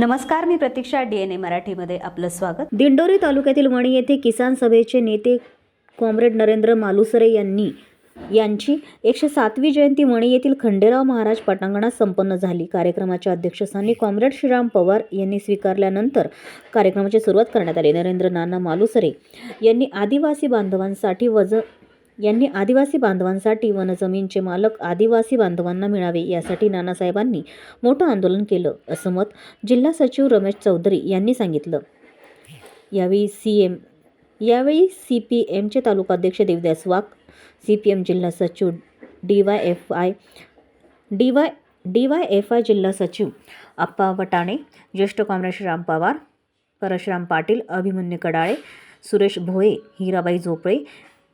नमस्कार मी प्रतीक्षा D N ए मराठीमध्ये आपलं स्वागत. दिंडोरी तालुक्यातील वणी येथे किसान सभेचे नेते कॉम्रेड नरेंद्र मालुसरे यांनी यांची एकशे सातवी जयंती वणी येथील खंडेराव महाराज पटांगणात संपन्न झाली. कार्यक्रमाच्या अध्यक्षस्थानी कॉम्रेड श्रीराम पवार यांनी स्वीकारल्यानंतर कार्यक्रमाची सुरुवात करण्यात आली. नरेंद्र नाना मालुसरे यांनी आदिवासी बांधवांसाठी वज यांनी आदिवासी बांधवांसाठी वनजमीनचे मालक आदिवासी बांधवांना मिळावे यासाठी नानासाहेबांनी मोठं आंदोलन केलं असं मत जिल्हा सचिव रमेश चौधरी यांनी सांगितलं. यावेळी सी एम यावेळी सी पी एमचे तालुकाध्यक्ष Devdas Wagh C P M जिल्हा सचिव D Y F I D Y D Y F I जिल्हा सचिव आप्पा वटाणे ज्येष्ठ काँग्रेस राम पवार परशुराम पाटील अभिमन्यू कडाळे सुरेश भोये हिराबाई झोपळे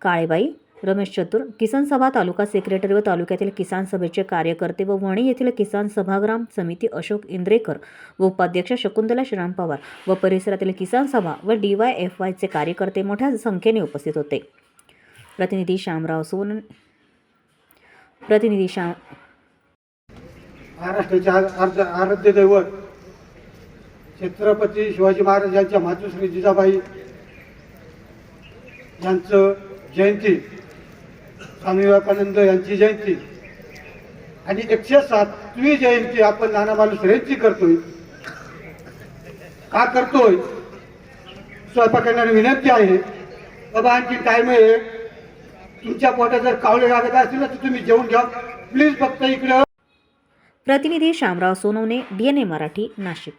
काळेबाई रमेश चतुर किसान सभा तालुका सेक्रेटरी व तालुक्यातील किसान सभेचे कार्यकर्ते व वणी येथील किसान सभाग्राम समिती अशोक इंद्रेकर व उपाध्यक्ष शकुंतला श्रीराम पवार व परिसरातील किसान सभा व डी वाय एफ वायचे कार्यकर्ते मोठ्या संख्येने उपस्थित होते. प्रतिनिधी श्यामराव सोन प्रतिनिधी श्याम महाराष्ट्राचे आराध्य दैवत छत्रपती शिवाजी महाराज यांच्या मातोश्री जिजाबाई यांचं जयंती स्वामी विवेकानंद यांची जयंती. आणि एकशे सातवी जयंती आपण नाना मालुसरेंची करतोय. का करतोय? स्वयंपाकांना विनंती आहे. बाबा आणखी टाईम आहे. तुमच्या पोटात जर कावळे लागत असतील ना तर तुम्ही जेवून घ्या. प्लीज फक्त इकडं. प्रतिनिधी Shyamrao Sonawane D N A Marathi Nashik.